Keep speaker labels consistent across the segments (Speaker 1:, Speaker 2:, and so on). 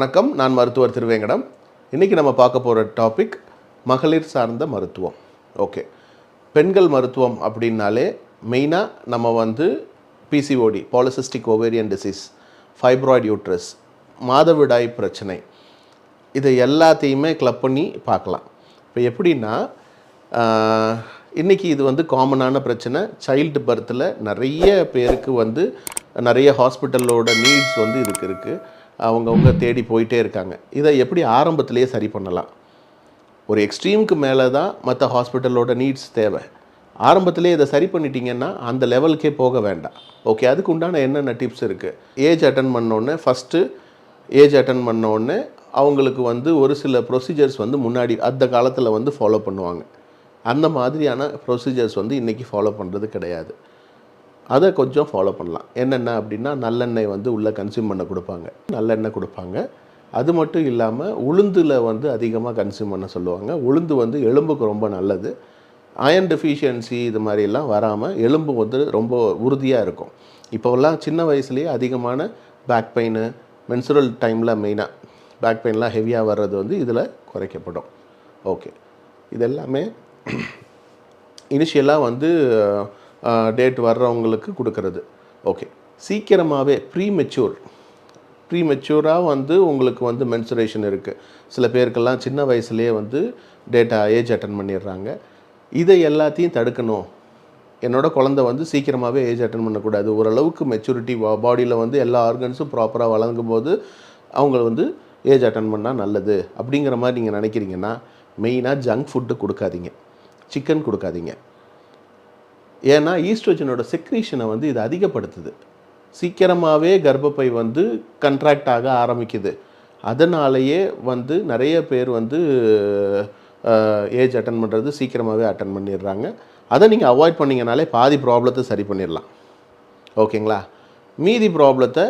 Speaker 1: வணக்கம். நான் மருத்துவர் திருவேங்கடம். இன்றைக்கி நம்ம பார்க்க போகிற டாபிக் மகளிர் சார்ந்த மருத்துவம். ஓகே பெண்கள் மருத்துவம் அப்படின்னாலே மெயினாக நம்ம வந்து PCOD polycystic ovarian disease fibroid uterus மாதவிடாய் பிரச்சனை. இதை எல்லாத்தையுமே கிளப் பண்ணி பார்க்கலாம். இப்போ எப்படின்னா இன்றைக்கி இது வந்து காமனான பிரச்சனை. சைல்டு பர்த்தில் நிறைய பேருக்கு வந்து நிறைய ஹாஸ்பிட்டலோட நீட்ஸ் வந்து இதுக்கு இருக்குது அவங்கவுங்க தேடி போயிட்டே இருக்காங்க. இதை எப்படி ஆரம்பத்திலேயே சரி பண்ணலாம்? ஒரு எக்ஸ்ட்ரீமுக்கு மேலே தான் மற்ற ஹாஸ்பிட்டலோட நீட்ஸ் தேவை. ஆரம்பத்திலே இதை சரி பண்ணிட்டீங்கன்னா அந்த லெவலுக்கே போக வேண்டாம். ஓகே அதுக்கு உண்டான என்னென்ன டிப்ஸ் இருக்குது ஏஜ் அட்டன் பண்ணோடனே ஃபஸ்ட்டு ஏஜ் அட்டன் பண்ணோடனே அவங்களுக்கு வந்து ஒரு சில ப்ரொசீஜர்ஸ் வந்து முன்னாடி அந்த காலத்தில் வந்து ஃபாலோ பண்ணுவாங்க. அந்த மாதிரியான ப்ரொசீஜர்ஸ் வந்து இன்றைக்கி ஃபாலோ பண்ணுறது கிடையாது. அதை கொஞ்சம் ஃபாலோ பண்ணலாம். என்னென்ன அப்படின்னா நல்லெண்ணெய் வந்து உள்ளே கன்சியூம் பண்ண கொடுப்பாங்க. நல்லெண்ணெய் கொடுப்பாங்க. அது மட்டும் இல்லாமல் உளுந்தில் வந்து அதிகமாக கன்சியூம் பண்ண சொல்லுவாங்க. உளுந்து வந்து எலும்புக்கு ரொம்ப நல்லது. அயன் டெஃபிஷியன்சி இது மாதிரிலாம் வராமல் எலும்பு வந்து ரொம்ப உறுதியாக இருக்கும். இப்போல்லாம் சின்ன வயசுலேயே அதிகமான பேக் பெயின் மென்சுரல் டைமில் மெயினாக பேக் பெயின்லாம் ஹெவியாக வர்றது வந்து இதில் குறைக்கப்படும். ஓகே இது எல்லாமே இனிஷியலாக வந்து டேட் வர்றவங்களுக்கு கொடுக்கறது. ஓகே சீக்கிரமாகவே ப்ரீ மெச்சூர் ப்ரீ மெச்சூராக வந்து உங்களுக்கு வந்து மென்சுரேஷன் இருக்குது சில பேருக்கெல்லாம் சின்ன வயசுலேயே வந்து டேட்டா ஏஜ் அட்டன் பண்ணிடுறாங்க. இதை எல்லாத்தையும் தடுக்கணும். என்னோடய குழந்தை வந்து சீக்கிரமாகவே ஏஜ் அட்டன் பண்ணக்கூடாது. ஓரளவுக்கு மெச்சூரிட்டி பாடியில் வந்து எல்லா ஆர்கன்ஸும் ப்ராப்பராக வழங்கும் போது அவங்க வந்து ஏஜ் அட்டன் பண்ணால் நல்லது. அப்படிங்கிற மாதிரி நீங்கள் நினைக்கிறீங்கன்னா மெயினாக ஜங்க் ஃபுட்டு கொடுக்காதீங்க. சிக்கன் கொடுக்காதீங்க. ஏன்னா ஈஸ்ட்ரோஜனோட செக்ரீஷனை வந்து இது அதிகப்படுத்துது. சீக்கிரமாகவே கர்ப்பப்பை வந்து கன்ட்ராக்ட் ஆக ஆரம்பிக்குது. அதனாலேயே வந்து நிறைய பேர் வந்து ஏஜ் அட்டன் பண்ணுறது சீக்கிரமாகவே அட்டன் பண்ணிடுறாங்க. அதை நீங்கள் அவாய்ட் பண்ணிங்கனாலே பாதி ப்ராப்ளத்தை சரி பண்ணிடலாம். ஓகேங்களா? மீதி ப்ராப்ளத்தை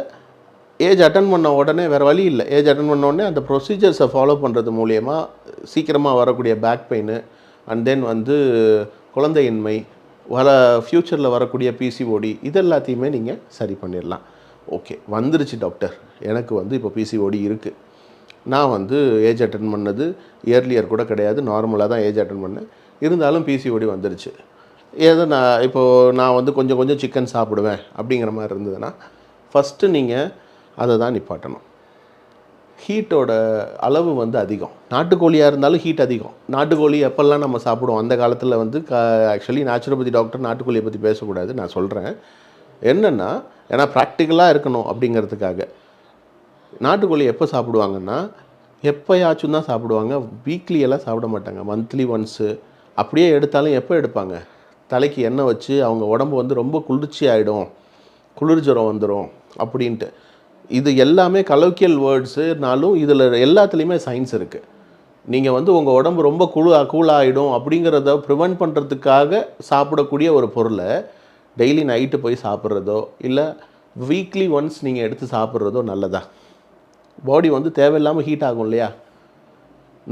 Speaker 1: ஏஜ் அட்டன் பண்ண உடனே வேறு வழி இல்லை. ஏஜ் அட்டன் பண்ண உடனே அந்த ப்ரொசீஜர்ஸை ஃபாலோ பண்ணுறது மூலியமாக சீக்கிரமாக வரக்கூடிய பேக் பெயின் அண்ட் தென் வந்து குழந்தையின்மை வர ஃப்யூச்சரில் வரக்கூடிய பிசிஓடி இது எல்லாத்தையுமே நீங்கள் சரி பண்ணிடலாம் ஓகே வந்துருச்சு டாக்டர் எனக்கு வந்து இப்போ பிசிஓடி இருக்குது நான் வந்து ஏஜ் அட்டன் பண்ணது இயர்லியர் கூட கிடையாது. நார்மலாக தான் ஏஜ் அட்டன் பண்ணேன். இருந்தாலும் பிசிஓடி வந்துருச்சு. ஏதோ நான் இப்போது நான் வந்து கொஞ்சம் கொஞ்சம் சிக்கன் சாப்பிடுவேன் அப்படிங்கிற மாதிரி இருந்ததுன்னா ஃபஸ்ட்டு நீங்கள் அதை தான் நிப்பாட்டணும். ஹீட்டோட அளவு வந்து அதிகம். நாட்டுக்கோழியாக இருந்தாலும் ஹீட் அதிகம். நாட்டுக்கோழி எப்போல்லாம் நம்ம சாப்பிடுவோம்? அந்த காலத்தில் வந்து க ஆக்சுவலி நேச்சுரோபதி டாக்டர் நாட்டுக்கோழியை பற்றி பேசக்கூடாது நான் சொல்கிறேன் என்னென்னா ஏன்னா ப்ராக்டிக்கலாக இருக்கணும் அப்படிங்கிறதுக்காக. நாட்டுக்கோழி எப்போ சாப்பிடுவாங்கன்னா எப்போயாச்சும் தான் சாப்பிடுவாங்க. வீக்லி எல்லாம் சாப்பிட மாட்டாங்க. மந்த்லி ஒன்ஸு அப்படியே எடுத்தாலும் எப்போ எடுப்பாங்க? தலைக்கு எண்ணெய் வச்சு அவங்க உடம்பு வந்து ரொம்ப குளிர்ச்சி ஆகிடும் குளிர் ஜுரம் வந்துடும் அப்படின்ட்டு. இது எல்லாமே கலோக்கியல் வேர்ட்ஸுனாலும் இதில் எல்லாத்துலேயுமே சயின்ஸ் இருக்குது நீங்கள் வந்து உங்கள் உடம்பு ரொம்ப குழு கூலாகிடும் அப்படிங்கிறத ப்ரிவெண்ட் பண்ணுறதுக்காக சாப்பிடக்கூடிய ஒரு பொருளை டெய்லி நைட்டு போய் சாப்பிட்றதோ இல்லை வீக்லி ஒன்ஸ் நீங்கள் எடுத்து சாப்பிட்றதோ நல்லதா? பாடி வந்து தேவையில்லாமல் ஹீட் ஆகும் இல்லையா?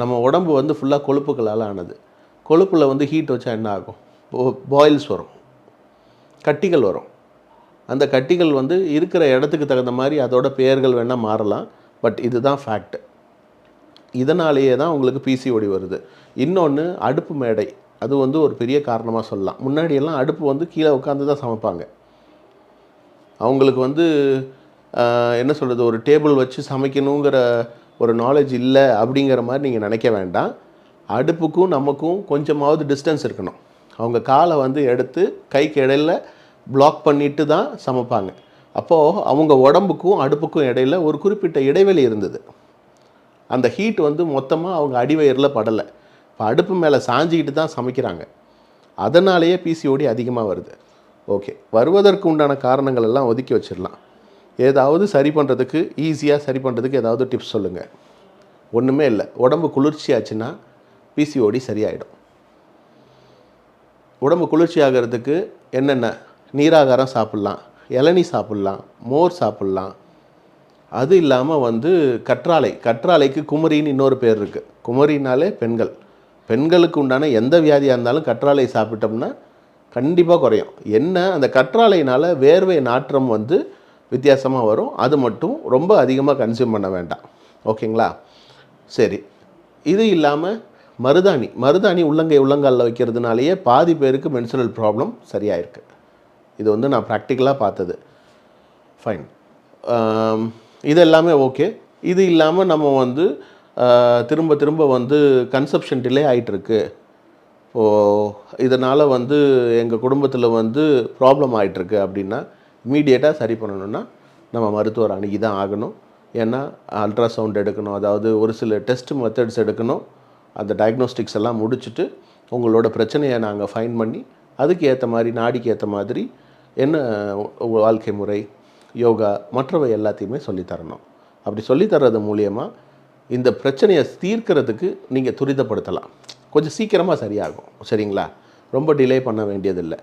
Speaker 1: நம்ம உடம்பு வந்து ஃபுல்லாக கொழுப்புகளால் ஆனது. கொழுப்பில் வந்து ஹீட் வச்சா என்ன ஆகும்? பாயில்ஸ் வரும். கட்டிகள் வரும். அந்த கட்டிகள் வந்து இருக்கிற இடத்துக்கு தகுந்த மாதிரி அதோட பெயர்கள் வேணால் மாறலாம். பட் இதுதான் ஃபேக்ட் இதனாலேயே தான் உங்களுக்கு பிசிஓடி வருது. இன்னொன்று அடுப்பு மேடை. அது வந்து ஒரு பெரிய காரணமாக சொல்லலாம். முன்னாடியெல்லாம் அடுப்பு வந்து கீழே உட்காந்து தான் சமைப்பாங்க. அவங்களுக்கு வந்து என்ன சொல்கிறது ஒரு டேபிள் வச்சு சமைக்கணுங்கிற ஒரு நாலேஜ் இல்லை அப்படிங்கிற மாதிரி நீங்கள் நினைக்க வேண்டாம். அடுப்புக்கும் நமக்கும் கொஞ்சமாவது டிஸ்டன்ஸ் இருக்கணும். அவங்க காலை வந்து எடுத்து கைக்கு இடையில பிளாக் பண்ணிட்டு தான் சமைப்பாங்க. அப்போது அவங்க உடம்புக்கும் அடுப்புக்கும் இடையில் ஒரு குறிப்பிட்ட இடைவெளி இருந்தது. அந்த ஹீட் வந்து மொத்தமாக அவங்க அடிவயரில் படலை. இப்போ அடுப்பு மேலே சாஞ்சிக்கிட்டு தான் சமைக்கிறாங்க. அதனாலேயே பிசிஓடி அதிகமாக வருது. ஓகே வருவதற்கு உண்டான காரணங்கள் எல்லாம் ஒதுக்கி வச்சிடலாம். ஏதாவது சரி பண்ணுறதுக்கு ஈஸியாக சரி பண்ணுறதுக்கு ஏதாவது டிப்ஸ் சொல்லுங்கள் ஒன்றுமே இல்லை. உடம்பு குளிர்ச்சி ஆச்சுன்னா பிசிஓடி சரியாயிடும். உடம்பு குளிர்ச்சி ஆகிறதுக்கு என்னென்ன நீராகாரம் சாப்பிட்லாம் இளநி சாப்பிட்லாம் மோர் சாப்பிட்லாம். அது இல்லாமல் வந்து கற்றாழை கற்றாழைக்கு குமரின்னு இன்னொரு பேர் இருக்குது குமரினாலே பெண்கள். பெண்களுக்கு உண்டான எந்த வியாதியாக இருந்தாலும் கற்றாழை சாப்பிட்டோம்னா கண்டிப்பாக குறையும். என்ன? அந்த கற்றாழையினால் வேர்வை நாற்றம் வந்து வித்தியாசமாக வரும். அது மட்டும் ரொம்ப அதிகமாக கன்சியூம் பண்ண வேண்டாம். ஓகேங்களா? சரி. இது இல்லாமல் மருதாணி. மருதாணி உள்ளங்கை உள்ளங்காலில் வைக்கிறதுனாலேயே பாதி பேருக்கு மென்சுரல் ப்ராப்ளம் சரியாயிருக்கு. இது வந்து நான் ப்ராக்டிக்கலாக பார்த்தது. ஃபைன் இது எல்லாமே ஓகே இது இல்லாமல் நம்ம வந்து திரும்ப திரும்ப வந்து கன்செப்ஷன் டிலே ஆகிட்டுருக்கு இப்போது இதனால் வந்து எங்கள் குடும்பத்தில் வந்து ப்ராப்ளம் ஆகிட்டுருக்கு அப்படின்னா இமீடியட்டாக சரி பண்ணணுன்னா நம்ம மருத்துவர் அணுகி தான் ஆகணும். ஏன்னா அல்ட்ராசவுண்ட் எடுக்கணும் அதாவது ஒரு சில டெஸ்ட் மெத்தட்ஸ் எடுக்கணும். அந்த டயக்னோஸ்டிக்ஸ் எல்லாம் முடிச்சுட்டு உங்களோட பிரச்சனையை நாங்கள் ஃபைன் பண்ணி அதுக்கு ஏற்ற மாதிரி நாடிக்கு ஏற்ற மாதிரி என்ன வாழ்க்கை முறை யோகா மற்றவை எல்லாத்தையுமே சொல்லித்தரணும். அப்படி சொல்லித்தர்றது மூலியமாக இந்த பிரச்சனையை தீர்க்கிறதுக்கு நீங்கள் துரிதப்படுத்தலாம். கொஞ்சம் சீக்கிரமாக சரியாகும். சரிங்களா? ரொம்ப டிலே பண்ண வேண்டியதில்லை.